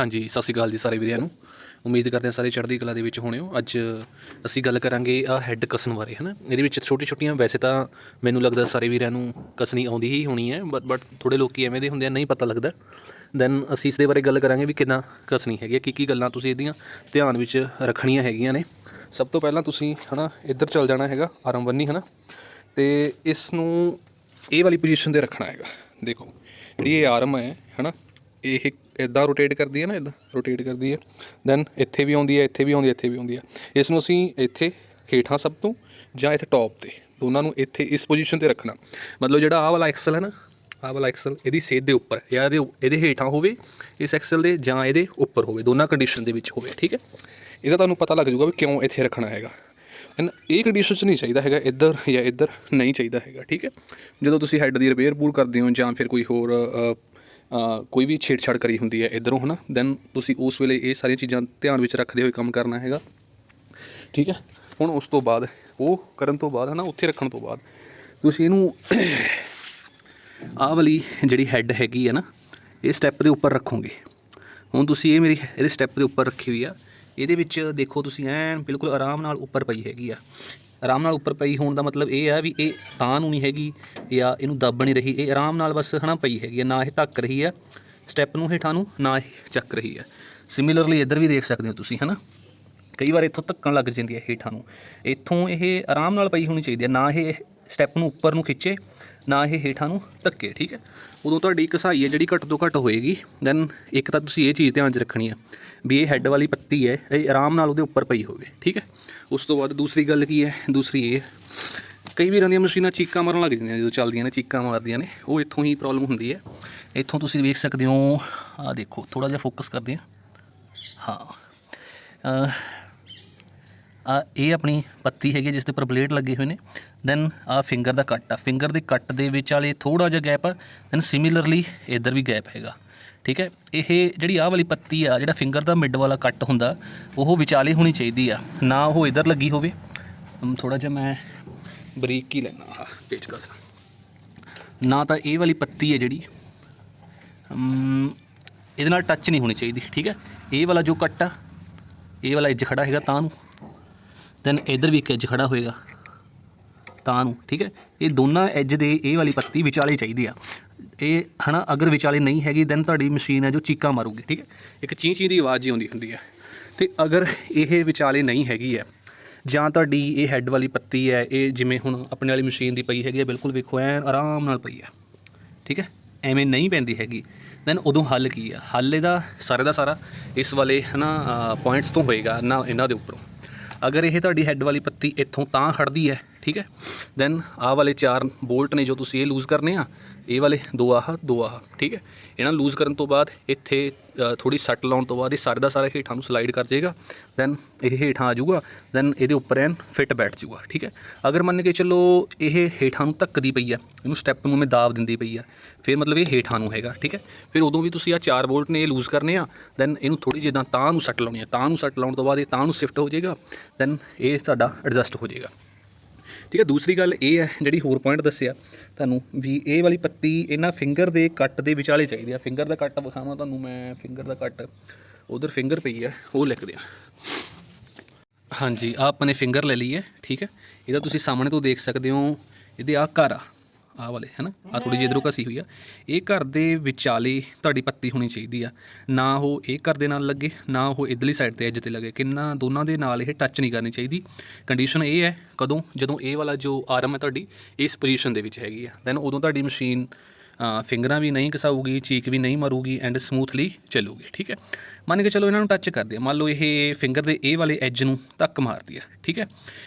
ਹਾਂਜੀ, ਸਤਿ ਸ਼੍ਰੀ ਅਕਾਲ ਜੀ ਸਾਰੇ ਵੀਰਿਆਂ ਨੂੰ। ਉਮੀਦ ਕਰਦੇ ਹਾਂ ਸਾਰੇ ਚੜ੍ਹਦੀ ਕਲਾ ਦੇ ਵਿੱਚ ਹੋਣੇ ਹੋ। ਅੱਜ ਅਸੀਂ ਗੱਲ ਕਰਾਂਗੇ ਆ ਹੈੱਡ ਕਸਣ ਬਾਰੇ ਹੈ ਨਾ ਇਹਦੇ ਵਿੱਚ ਛੋਟੀ ਛੋਟੀਆਂ ਵੈਸੇ ਤਾਂ ਮੈਨੂੰ ਲੱਗਦਾ ਸਾਰੇ ਵੀਰਿਆਂ ਨੂੰ ਕਸਣੀ ਆਉਂਦੀ ਹੀ ਹੋਣੀ ਹੈ ਬਟ ਬਟ ਥੋੜੇ ਲੋਕੀ ਐਵੇਂ ਦੇ ਹੁੰਦੇ ਆ, ਨਹੀਂ ਪਤਾ ਲੱਗਦਾ। ਦੈਨ ਅਸੀਂ ਇਸ ਦੇ ਬਾਰੇ ਗੱਲ ਕਰਾਂਗੇ ਵੀ ਕਿੰਨਾ ਕਸਣੀ ਹੈਗੀ ਹੈ ਕੀ ਕੀ ਗੱਲਾਂ ਤੁਸੀਂ ਇਹਦੀਆਂ ਧਿਆਨ ਵਿੱਚ ਰੱਖਣੀਆਂ ਹੈਗੀਆਂ ਨੇ। ਸਭ ਤੋਂ ਪਹਿਲਾਂ ਤੁਸੀਂ, ਹਨਾ, ਇੱਧਰ ਚੱਲ ਜਾਣਾ ਹੈਗਾ, ਆਰਮ ਬੰਨੀ, ਹਨਾ? ਤੇ ਇਸ ਨੂੰ ਇਹ ਵਾਲੀ ਪੋਜੀਸ਼ਨ ਤੇ ਰੱਖਣਾ ਹੈਗਾ। ਦੇਖੋ, ਜਿਹੜੀ ਇਹ ਆਰਮ ਹੈ, ਹਨਾ ਇਹ ਇਦਾਂ ਰੋਟੇਟ ਕਰਦੀ ਹੈ ਨਾ ਇਦਾਂ ਰੋਟੇਟ ਕਰਦੀ ਹੈ। ਦੈਨ ਇੱਥੇ ਵੀ ਆਉਂਦੀ ਹੈ, ਇੱਥੇ ਵੀ ਆਉਂਦੀ ਹੈ, ਇੱਥੇ ਵੀ ਆਉਂਦੀ ਹੈ। ਇਸ ਨੂੰ ਅਸੀਂ ਇੱਥੇ ਹੇਠਾਂ ਸਭ ਤੋਂ ਜਾਂ ਇੱਥੇ ਟੌਪ ਤੇ ਦੋਨਾਂ ਨੂੰ ਇੱਥੇ ਇਸ ਪੋਜੀਸ਼ਨ ਤੇ ਰੱਖਣਾ। ਮਤਲਬ ਜਿਹੜਾ ਆਹ ਵਾਲਾ ਐਕਸਲ ਹੈ ਨਾ, ਆਹ ਵਾਲਾ ਐਕਸਲ ਇਹਦੀ ਸੇਧ ਦੇ ਉੱਪਰ ਜਾਂ ਇਹਦੇ ਇਹਦੇ ਹੇਠਾਂ ਹੋਵੇ, ਇਸ ਐਕਸਲ ਦੇ ਜਾਂ ਇਹਦੇ ਉੱਪਰ ਹੋਵੇ, ਦੋਨਾਂ ਕੰਡੀਸ਼ਨ ਦੇ ਵਿੱਚ ਹੋਵੇ, ਠੀਕ ਹੈ? ਇਹਦਾ ਤੁਹਾਨੂੰ ਪਤਾ ਲੱਗ ਜਾਊਗਾ ਵੀ ਕਿਉਂ ਇੱਥੇ ਰੱਖਣਾ ਹੈਗਾ। ਐਨ ਇਹ ਕੰਡੀਸ਼ਨ 'ਚ ਨਹੀਂ ਚਾਹੀਦਾ ਹੈਗਾ, ਇੱਧਰ ਜਾਂ ਇੱਧਰ ਨਹੀਂ ਚਾਹੀਦਾ ਹੈਗਾ, ਠੀਕ ਹੈ? ਜਦੋਂ ਤੁਸੀਂ ਹੈੱਡ ਦੀ ਰਿਪੇਅਰ ਪੂਰ ਕਰਦੇ ਹੋ ਜਾਂ ਫਿਰ ਕੋਈ ਹੋਰ ਕੋਈ ਵੀ ਛੇੜਛਾੜ ਕਰੀ ਹੁੰਦੀ ਹੈ ਇੱਧਰੋਂ, ਹਨਾ? ਦੈਨ ਤੁਸੀਂ ਉਸ ਵੇਲੇ ਇਹ ਸਾਰੀਆਂ ਚੀਜ਼ਾਂ ਧਿਆਨ ਵਿੱਚ ਰੱਖਦੇ ਹੋਏ ਕੰਮ ਕਰਨਾ ਹੈਗਾ। ਠੀਕ ਹੈ? ਹੁਣ ਉਸ ਤੋਂ ਬਾਅਦ, ਉਹ ਕਰਨ ਤੋਂ ਬਾਅਦ, ਹਨਾ? ਉੱਥੇ ਰੱਖਣ ਤੋਂ ਬਾਅਦ, ਤੁਸੀਂ ਇਹਨੂੰ ਆਹ ਵਾਲੀ ਜਿਹੜੀ ਹੈੱਡ ਹੈਗੀ ਹੈ ਨਾ, ਇਹ ਸਟੈਪ ਦੇ ਉੱਪਰ ਰੱਖੋਗੇ। ਹੁਣ ਤੁਸੀਂ ਇਹ ਮੇਰੀ, ਇਹਦੇ ਸਟੈਪ ਦੇ ਉੱਪਰ ਰੱਖੀ ਹੋਈ ਆ। ਇਹਦੇ ਵਿੱਚ ਦੇਖੋ ਤੁਸੀਂ ਐਨ ਬਿਲਕੁਲ ਆਰਾਮ ਨਾਲ ਉੱਪਰ ਪਈ ਹੈਗੀ ਆ। ਆਰਾਮ ਨਾਲ ਉੱਪਰ ਪਈ ਹੋਣ ਦਾ ਮਤਲਬ ਇਹ ਆ ਵੀ ਇਹ ਤਾਂ ਨੂੰ ਨਹੀਂ ਹੈਗੀ ਜਾਂ ਇਹਨੂੰ ਦੱਬ ਨਹੀਂ ਰਹੀ, ਇਹ ਆਰਾਮ ਨਾਲ ਬਸ ਹਨਾ ਪਈ ਹੈਗੀ ਆ, ਨਾ ਇਹ ਧੱਕ ਰਹੀ ਆ ਸਟੈਪ ਨੂੰ ਹੇਠਾਂ ਨੂੰ ਨਾ ਇਹ ਚੱਕ ਰਹੀ ਆ। ਸਿਮਿਲਰਲੀ ਇੱਧਰ ਵੀ ਦੇਖ ਸਕਦੇ ਹੋ ਤੁਸੀਂ ਹਨਾ। ਕਈ ਵਾਰ ਇੱਥੋਂ ਧੱਕਣ ਲੱਗ ਜਾਂਦੀ ਹੈ ਹੇਠਾਂ ਨੂੰ। ਇੱਥੋਂ ਇਹ ਆਰਾਮ ਨਾਲ ਪਈ ਹੋਣੀ ਚਾਹੀਦੀ ਹੈ ਨਾ ਇਹ ਸਟੈਪ ਨੂੰ ਉੱਪਰ ਨੂੰ ਖਿੱਚੇ, ਨਾ ਇਹ ਹੇਠਾਂ ਨੂੰ ਧੱਕੇ, ਠੀਕ ਹੈ? ਉਦੋਂ ਤੁਹਾਡੀ ਕਸਾਈ ਹੈ ਜਿਹੜੀ ਘੱਟ ਤੋਂ ਘੱਟ ਹੋਏਗੀ। ਦੈਨ ਇੱਕ ਤਾਂ ਤੁਸੀਂ ਇਹ ਚੀਜ਼ ਧਿਆਨ 'ਚ ਰੱਖਣੀ ਆ ਵੀ ਇਹ ਹੈੱਡ ਵਾਲੀ ਪੱਤੀ ਹੈ, ਇਹ ਆਰਾਮ ਨਾਲ ਉਹਦੇ ਉੱਪਰ ਪਈ ਹੋਵੇ, ਠੀਕ ਹੈ? ਉਸ ਤੋਂ ਬਾਅਦ ਦੂਸਰੀ ਗੱਲ ਕੀ ਹੈ? ਦੂਸਰੀ ਇਹ ਕਈ ਵੀਰਾਂ ਦੀਆਂ ਮਸ਼ੀਨਾਂ ਚੀਕਾਂ ਮਾਰਨ ਲੱਗ ਜਾਂਦੀਆਂ ਜਦੋਂ ਚੱਲਦੀਆਂ ਨੇ, ਚੀਕਾਂ ਮਾਰਦੀਆਂ ਨੇ, ਉਹ ਇੱਥੋਂ ਹੀ ਪ੍ਰੋਬਲਮ ਹੁੰਦੀ ਹੈ। ਇੱਥੋਂ ਤੁਸੀਂ ਵੇਖ ਸਕਦੇ ਹੋ, ਆਹ ਦੇਖੋ ਥੋੜਾ ਜਿਹਾ ਫੋਕਸ ਕਰਦੇ ਹਾਂ। ਹਾਂ ਆ, ਇਹ ਆਪਣੀ ਪੱਤੀ ਹੈਗੀ ਜਿਸ ਦੇ ਉੱਪਰ ਬਲੇਡ ਲੱਗੇ ਹੋਏ ਨੇ। ਦੈਨ ਆ ਫਿੰਗਰ ਦਾ ਕੱਟ ਆ। ਫਿੰਗਰ ਦੇ ਕੱਟ ਦੇ ਵਿੱਚ ਵਾਲੇ ਥੋੜਾ ਜਿਹਾ ਗੈਪ ਆ। ਦੈਨ ਸਿਮਿਲਰਲੀ ਇੱਧਰ ਵੀ ਗੈਪ ਹੈਗਾ। ਠੀਕ ਹੈ? ਇਹ ਜਿਹੜੀ ਆਹ ਵਾਲੀ ਪੱਤੀ ਆ, ਜਿਹੜਾ ਫਿੰਗਰ ਦਾ ਮਿਡ ਵਾਲਾ ਕੱਟ ਹੁੰਦਾ, ਉਹ ਵਿਚਾਲੇ ਹੋਣੀ ਚਾਹੀਦੀ ਆ। ਨਾ ਉਹ ਇੱਧਰ ਲੱਗੀ ਹੋਵੇ। ਥੋੜਾ ਜਿਹਾ ਮੈਂ ਬਰੀਕ ਹੀ ਲੈਣਾ ਆ ਪੇਚਕਸ ਨਾ ਤਾਂ ਇਹ ਵਾਲੀ ਪੱਤੀ ਹੈ ਜਿਹੜੀ ਇਹਦੇ ਨਾਲ ਟੱਚ ਨਹੀਂ ਹੋਣੀ ਚਾਹੀਦੀ। ਠੀਕ ਹੈ? ਇਹ ਵਾਲਾ ਜੋ ਕੱਟ ਆ, ਇਹ ਵਾਲਾ ਇੱਜ ਖੜਾ ਹੈਗਾ ਤਾਂ ਨੂੰ। ਦੈਨ ਇਧਰ ਵੀ ਇੱਕ ਐਜ ਖੜਾ ਹੋਏਗਾ। ਤਾਂ ਨੂੰ, ਠੀਕ ਹੈ? ਇਹ ਦੋਨਾਂ ਐਜ ਦੇ ਇਹ ਵਾਲੀ ਪੱਤੀ ਵਿਚਾਲੇ ਚਾਹੀਦੀ ਆ। ਇਹ ਹਨਾ, ਅਗਰ ਵਿਚਾਲੇ ਨਹੀਂ ਹੈਗੀ ਦੈਨ ਤੁਹਾਡੀ ਮਸ਼ੀਨ ਹੈ ਜੋ ਚੀਕਾਂ ਮਾਰੂਗੀ, ਠੀਕ ਹੈ? ਇੱਕ ਚੀਂ ਚੀਂ ਦੀ ਆਵਾਜ਼ ਹੀ ਆਉਂਦੀ ਹੁੰਦੀ ਹੈ ਤੇ ਅਗਰ ਇਹ ਵਿਚਾਲੇ ਨਹੀਂ ਹੈਗੀ ਹੈ ਜਾਂ ਤੁਹਾਡੀ ਇਹ ਹੈੱਡ ਵਾਲੀ ਪੱਤੀ ਹੈ, ਇਹ ਜਿਵੇਂ ਹੁਣ ਆਪਣੇ ਵਾਲੀ ਮਸ਼ੀਨ ਦੀ ਪਈ ਹੈਗੀ ਹੈ ਬਿਲਕੁਲ ਵੇਖੋ, ਐਨ ਆਰਾਮ ਨਾਲ ਪਈ ਹੈ ਠੀਕ ਹੈ? ਐਵੇਂ ਨਹੀਂ ਪੈਂਦੀ ਹੈਗੀ। ਦੈਨ ਉਦੋਂ ਹੱਲ ਕੀ ਆ? ਹੱਲ ਇਹਦਾ ਸਾਰੇ ਦਾ ਸਾਰਾ ਇਸ ਵਾਲੇ ਹਨਾ ਪੁਆਇੰਟਸ ਤੋਂ ਹੋਏਗਾ, ਨਾ ਇਹਨਾਂ ਦੇ ਉੱਪਰੋਂ। ਅਗਰ ਇਹ ਤੁਹਾਡੀ ਹੈੱਡ ਵਾਲੀ ਪੱਤੀ ਇੱਥੋਂ ਤਾਂ ਖੜਦੀ ਹੈ, ਠੀਕ ਹੈ ਦੈਨ ਆਹ ਵਾਲੇ ਚਾਰ ਬੋਲਟ ਨੇ ਜੋ ਤੁਸੀਂ ਇਹ ਲੂਜ਼ ਕਰਨੇ ਆ, ਇਹ ਵਾਲੇ ਦੋ ਆਹ ਦੋ ਆਹ, ਠੀਕ ਹੈ, ਇਹਨਾਂ ਲੂਜ਼ ਕਰਨ ਤੋਂ ਬਾਅਦ ਇੱਥੇ ਥੋੜੀ ਸੱਟ ਲਾਉਣ ਤੋਂ ਬਾਅਦ ਇਹ ਸਾਰੇ ਦਾ ਸਾਰਾ ਹੇਠਾਂ ਨੂੰ ਸਲਾਈਡ ਕਰ ਜਾਏਗਾ। ਦੈਨ ਇਹ ਹੇਠਾਂ ਆ ਜਾਊਗਾ। ਦੈਨ ਇਹਦੇ ਉੱਪਰ ਐਨ ਫਿੱਟ ਬੈਠ ਜਾਊਗਾ, ਠੀਕ ਹੈ? ਅਗਰ ਮੰਨ ਕੇ ਚੱਲੋ ਇਹ ਹੇਠਾਂ ਨੂੰ ਧੱਕਦੀ ਪਈ ਹੈ, ਇਹਨੂੰ ਸਟੈਪ ਨੂੰ ਮੈਂ ਦਾਬ ਦਿੰਦੀ ਪਈ ਹੈ, ਫਿਰ ਮਤਲਬ ਇਹ ਹੇਠਾਂ ਨੂੰ ਹੈਗਾ, ਠੀਕ ਹੈ? ਫਿਰ ਉਦੋਂ ਵੀ ਤੁਸੀਂ ਆ ਚਾਰ ਬੋਲਟ ਨੇ ਇਹ ਲੂਜ਼ ਕਰਨੇ ਆ ਦੈਨ ਇਹਨੂੰ ਥੋੜੀ ਜਿੱਦਾਂ ਤਾਂ ਨੂੰ ਸੱਟ ਲਾਉਣੀ ਆ ਤਾਂ ਨੂੰ ਸੱਟ ਲਾਉਣ ਤੋਂ ਬਾਅਦ ਇਹ ਤਾਂ ਨੂੰ ਸ਼ਿਫਟ ਹੋ ਜਾਏਗਾ ਦੈਨ ਇਹ ਸਾਡਾ ਐਡਜਸਟ ਹੋ ਜਾਏਗਾ। ਠੀਕ ਹੈ, ਦੂਸਰੀ ਗੱਲ ਇਹ ਹੈ, ਜਿਹੜੀ ਹੋਰ ਪੁਆਇੰਟ ਦੱਸਿਆ ਤੁਹਾਨੂੰ ਵੀ ਇਹ ਵਾਲੀ ਪੱਤੀ ਇਹਨਾਂ ਫਿੰਗਰ ਦੇ ਕੱਟ ਦੇ ਵਿਚਾਲੇ ਚਾਹੀਦੀ ਆ। ਫਿੰਗਰ ਦਾ ਕੱਟ ਵਿਖਾਵਾਂ ਤੁਹਾਨੂੰ ਮੈਂ ਫਿੰਗਰ ਦਾ ਕੱਟ। ਉਧਰ ਫਿੰਗਰ ਪਈ ਹੈ ਉਹ ਲਿਖਦੇ ਆ ਹਾਂਜੀ ਆ ਆਪਣੇ ਫਿੰਗਰ ਲੈ ਲਈ ਹੈ ਠੀਕ ਹੈ। ਇਹਦਾ ਤੁਸੀਂ ਸਾਹਮਣੇ ਤੋਂ ਦੇਖ ਸਕਦੇ ਹੋ, ਇਹਦੇ ਆ ਘਰ ਆ। ਆਹ ਵਾਲੇ, ਹੈ ਨਾ? ਆ ਥੋੜੀ ਜਿਹੀ ਇਧਰੋਂ ਘਸੀ ਹੋਈ ਆ। ਇਹ ਘਰ ਦੇ ਵਿਚਾਲੇ ਤੁਹਾਡੀ ਪੱਤੀ ਹੋਣੀ ਚਾਹੀਦੀ ਆ। ਨਾ ਉਹ ਇਹ ਘਰ ਦੇ ਨਾਲ ਲੱਗੇ, ਨਾ ਉਹ ਇਧਰਲੀ ਸਾਈਡ ਤੇ ਐਜ ਤੇ ਲੱਗੇ। ਕਿੰਨਾ ਦੋਨਾਂ ਦੇ ਨਾਲ ਇਹ ਟੱਚ ਨਹੀਂ ਕਰਨੀ ਚਾਹੀਦੀ। ਕੰਡੀਸ਼ਨ ਇਹ ਹੈ, ਕਦੋਂ? ਜਦੋਂ ਇਹ ਵਾਲਾ ਜੋ ਆਰਮ ਹੈ ਤੁਹਾਡੀ, ਇਸ ਪੋਜੀਸ਼ਨ ਦੇ ਵਿੱਚ ਹੈਗੀ ਆ। ਦੈਨ ਉਦੋਂ ਤੁਹਾਡੀ ਮਸ਼ੀਨ ਫਿੰਗਰਾਂ ਵੀ ਨਹੀਂ ਘਸਾਊਗੀ, ਚੀਕ ਵੀ ਨਹੀਂ ਮਰੂਗੀ ਐਂਡ ਸਮੂਥਲੀ ਚੱਲੂਗੀ, ਠੀਕ ਹੈ? ਮੰਨ ਕੇ ਚਲੋ ਇਹਨਾਂ ਨੂੰ ਟੱਚ ਕਰਦੇ ਆ ਮੰਨ ਲਓ ਇਹ ਫਿੰਗਰ ਦੇ ਇਹ ਵਾਲੇ ਐਜ ਨੂੰ ਧੱਕ ਮਾਰਦੀ ਆ ਠੀਕ ਹੈ?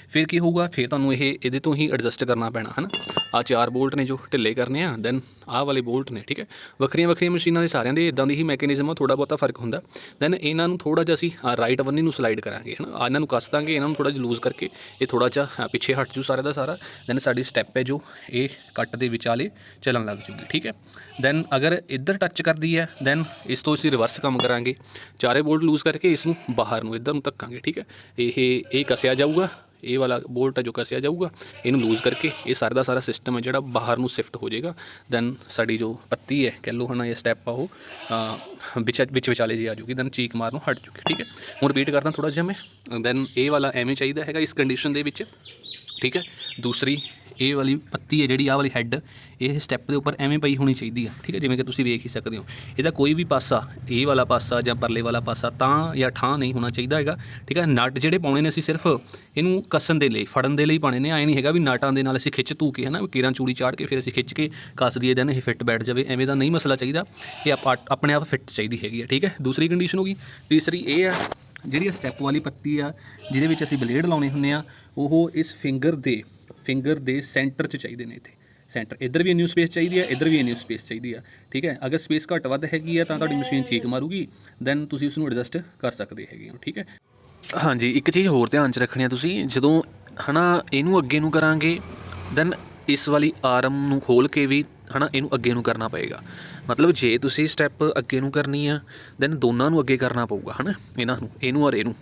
ਫਿਰ ਕੀ ਹੋਊਗਾ? ਫਿਰ ਤੁਹਾਨੂੰ ਇਹ ਇਹਦੇ ਤੋਂ ਹੀ ਐਡਜਸਟ ਕਰਨਾ ਪੈਣਾ, ਹਨਾ? ਆ ਚਾਰ ਬੋਲਟ ਨੇ ਜੋ ਢਿੱਲੇ ਕਰਨੇ ਆ ਦੈਨ ਆਹ ਵਾਲੇ ਬੋਲਟ ਨੇ, ਠੀਕ ਹੈ? ਵੱਖਰੀਆਂ ਵੱਖਰੀਆਂ ਮਸ਼ੀਨਾਂ ਦੇ ਸਾਰਿਆਂ ਦੇ ਇਦਾਂ ਦੀ ਹੀ ਮੈਕੈਨਿਜ਼ਮ ਆ ਥੋੜਾ ਬਹੁਤਾ ਫ਼ਰਕ ਹੁੰਦਾ। ਦੈਨ ਇਹਨਾਂ ਨੂੰ ਥੋੜਾ ਜਿਹਾ ਅਸੀਂ ਰਾਈਟ ਬੰਨੀ ਨੂੰ ਸਲਾਈਡ ਕਰਾਂਗੇ, ਹਨਾ? ਆਹ ਇਹਨਾਂ ਨੂੰ ਕੱਸ ਦਾਂਗੇ, ਇਹਨਾਂ ਨੂੰ ਥੋੜਾ ਜਿਹਾ ਲੂਜ਼ ਕਰਕੇ, ਇਹ ਥੋੜਾ ਜਿਹਾ ਪਿੱਛੇ ਹਟ ਜੂ ਸਾਰੇ ਦਾ ਸਾਰਾ। ਦੈਨ ਸਾਡੀ ਸਟੈਪ ਹੈ ਜੋ ਇਹ ਕੱਟ ਦੇ ਵਿਚਾਲੇ ਚੱਲਣ ਲੱਗ ਜੂਗੀ, ਠੀਕ ਠੀਕ ਹੈ। ਦੈਨ ਅਗਰ ਇੱਧਰ ਟੱਚ ਕਰਦੀ ਹੈ ਦੈਨ ਇਸ ਤੋਂ ਅਸੀਂ ਰਿਵਰਸ ਕੰਮ ਕਰਾਂਗੇ। ਚਾਰੇ ਬੋਲਟ ਲੂਜ਼ ਕਰਕੇ ਇਸ ਨੂੰ ਬਾਹਰ ਨੂੰ, ਇੱਧਰ ਨੂੰ ਧੱਕਾਂਗੇ, ਠੀਕ ਹੈ। ਇਹ ਇਹ ਕੱਸਿਆ ਜਾਊਗਾ, ਇਹ ਵਾਲਾ ਬੋਲਟ ਹੈ ਜੋ ਕੱਸਿਆ ਜਾਊਗਾ, ਇਹਨੂੰ ਲੂਜ਼ ਕਰਕੇ ਇਹ ਸਾਰਾ ਦਾ ਸਾਰਾ ਸਿਸਟਮ ਹੈ ਜਿਹੜਾ ਬਾਹਰ ਨੂੰ ਸ਼ਿਫਟ ਹੋ ਜਾਏਗਾ। ਦੈਨ ਸਾਡੀ ਜੋ ਪੱਤੀ ਹੈ, ਕਹਿ ਲਓ ਹਨਾ, ਇਹ ਸਟੈਪ ਆ ਉਹ ਵਿੱਚ ਵਿੱਚ ਵਿਚਾਲੇ ਜੀ ਆ ਜੂਗੀ ਦੈਨ ਚੀਕ ਮਾਰਨੋਂ ਹਟ ਜੂਗੀ, ਠੀਕ ਹੈ। ਹੁਣ ਰਿਪੀਟ ਕਰਦਾ ਥੋੜਾ ਜਿਹਾ ਮੈਂ ਦੈਨ ਇਹ ਵਾਲਾ ਐਵੇਂ ਚਾਹੀਦਾ ਹੈਗਾ ਇਸ ਕੰਡੀਸ਼ਨ ਦੇ ਵਿੱਚ। ਠੀਕ ਹੈ? ਦੂਸਰੀ, ਇਹ ਵਾਲੀ ਪੱਤੀ ਹੈ ਜਿਹੜੀ ਆਹ ਵਾਲੀ ਹੈੱਡ ਇਹ ਸਟੈਪ ਦੇ ਉੱਪਰ ਐਵੇਂ ਪਈ ਹੋਣੀ ਚਾਹੀਦੀ ਆ, ਠੀਕ ਹੈ? ਜਿਵੇਂ ਕਿ ਤੁਸੀਂ ਵੇਖ ਹੀ ਸਕਦੇ ਹੋ। ਇਹਦਾ ਕੋਈ ਵੀ ਪਾਸਾ, ਇਹ ਵਾਲਾ ਪਾਸਾ ਜਾਂ ਪਰਲੇ ਵਾਲਾ ਪਾਸਾ ਤਾਂ ਜਾਂ ਠਾਂ ਨਹੀਂ ਹੋਣਾ ਚਾਹੀਦਾ ਹੈਗਾ, ਠੀਕ ਹੈ? ਨਟ ਜਿਹੜੇ ਪਾਉਣੇ ਨੇ ਅਸੀਂ ਸਿਰਫ ਇਹਨੂੰ ਕੱਸਣ ਦੇ ਲਈ, ਫੜਨ ਦੇ ਲਈ ਪਾਣੇ ਨੇ, ਐ ਨਹੀਂ ਹੈਗਾ ਵੀ ਨਟਾਂ ਦੇ ਨਾਲ ਅਸੀਂ ਖਿੱਚ ਧੂ ਕੇ ਹੈ ਨਾ ਕੀਰਾਂ ਚੂੜੀ ਚਾੜ ਕੇ ਫਿਰ ਅਸੀਂ ਖਿੱਚ ਕੇ ਕੱਸ ਦਈਏ ਦੈਨ ਇਹ ਫਿੱਟ ਬੈਠ ਜਾਵੇ, ਐਵੇਂ ਦਾ ਨਹੀਂ ਮਸਲਾ ਚਾਹੀਦਾ। ਇਹ ਆਪਾਂ ਆਪਣੇ ਆਪ ਫਿੱਟ ਚਾਹੀਦੀ ਹੈਗੀ ਹੈ ਠੀਕ ਹੈ? ਦੂਸਰੀ ਕੰਡੀਸ਼ਨ ਹੋ ਗਈ। ਤੀਸਰੀ ਇਹ ਆ ਜਿਹੜੀ ਸਟੈਪ ਵਾਲੀ ਪੱਤੀ ਆ, ਜਿਹਦੇ ਵਿੱਚ ਅਸੀਂ ਬਲੇਡ ਲਾਉਣੇ ਹੁੰਦੇ ਆ, ਉਹ ਇਸ ਫਿੰਗਰ ਦੇ ਫਿੰਗਰ ਦੇ ਸੈਂਟਰ 'ਚ ਚਾਹੀਦੇ ਨੇ ਇੱਥੇ। ਸੈਂਟਰ ਇੱਧਰ ਵੀ ਇੰਨੀ ਸਪੇਸ ਚਾਹੀਦੀ ਹੈ ਇੱਧਰ ਵੀ ਇੰਨੀ ਸਪੇਸ ਚਾਹੀਦੀ ਆ, ਠੀਕ ਹੈ? ਅਗਰ ਸਪੇਸ ਘੱਟ ਵੱਧ ਹੈਗੀ ਆ ਤਾਂ ਤੁਹਾਡੀ ਮਸ਼ੀਨ ਚੀਕ ਮਾਰੂਗੀ ਦੈਨ ਤੁਸੀਂ ਉਸ ਨੂੰ ਐਡਜਸਟ ਕਰ ਸਕਦੇ ਹੈਗੇ ਹੋ, ਠੀਕ ਹੈ? ਹਾਂਜੀ, ਇੱਕ ਚੀਜ਼ ਹੋਰ ਧਿਆਨ 'ਚ ਰੱਖਣੀ ਆ ਤੁਸੀਂ, ਜਦੋਂ ਹਨਾ, ਇਹਨੂੰ ਅੱਗੇ ਨੂੰ ਕਰਾਂਗੇ ਦੈਨ ਇਸ ਵਾਲੀ ਆਰਮ ਨੂੰ ਖੋਲ ਕੇ ਵੀ ਹਨਾ, ਇਹਨੂੰ ਅੱਗੇ ਨੂੰ ਕਰਨਾ ਪਏਗਾ। ਮਤਲਬ ਜੇ ਤੁਸੀਂ ਸਟੈਪ ਅੱਗੇ ਨੂੰ ਕਰਨੀ ਆ ਦੈਨ ਦੋਨਾਂ ਨੂੰ ਅੱਗੇ ਕਰਨਾ ਪਊਗਾ, ਹਨਾ, ਇਹਨਾਂ ਨੂੰ, ਇਹਨੂੰ ਔਰ ਇਹਨੂੰ।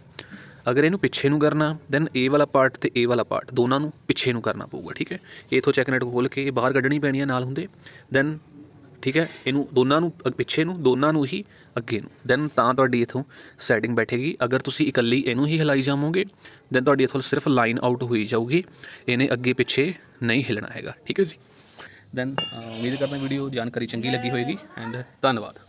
ਅਗਰ ਇਹਨੂੰ ਪਿੱਛੇ ਨੂੰ ਕਰਨਾ ਦੈਨ ਇਹ ਵਾਲਾ ਪਾਰਟ ਤੇ ਇਹ ਵਾਲਾ ਪਾਰਟ ਦੋਨਾਂ ਨੂੰ ਪਿੱਛੇ ਨੂੰ ਕਰਨਾ ਪਊਗਾ, ਠੀਕ ਹੈ? ਇਥੋਂ ਚੈੱਕ ਨੈਟ ਖੋਲ ਕੇ ਬਾਹਰ ਕੱਢਣੀ ਪੈਣੀ ਹੈ ਨਾਲ ਹੁੰਦੇ ਦੈਨ ਠੀਕ ਹੈ, ਇਹਨੂੰ ਦੋਨਾਂ ਨੂੰ ਪਿੱਛੇ ਨੂੰ, ਦੋਨਾਂ ਨੂੰ ਹੀ ਅੱਗੇ ਨੂੰ। ਦੈਨ ਤਾਂ ਤੁਹਾਡੀ ਇਥੋਂ ਸੈਟਿੰਗ ਬੈਠੇਗੀ। ਅਗਰ ਤੁਸੀਂ ਇਕੱਲੀ ਇਹਨੂੰ ਹੀ ਹਿਲਾਈ ਜਾਵੋਗੇ ਦੈਨ ਤੁਹਾਡੀ ਇਥੋਂ ਸਿਰਫ ਲਾਈਨ ਆਊਟ ਹੋਈ ਜਾਊਗੀ। ਇਹਨੇ ਅੱਗੇ ਪਿੱਛੇ ਨਹੀਂ ਹਿਲਣਾ ਹੈਗਾ, ਠੀਕ ਹੈ ਜੀ? ਦੈਨ ਉਮੀਦ ਕਰਦਾ ਵੀਡੀਓ ਜਾਣਕਾਰੀ ਚੰਗੀ ਲੱਗੀ ਹੋਏਗੀ ਐਂਡ ਧੰਨਵਾਦ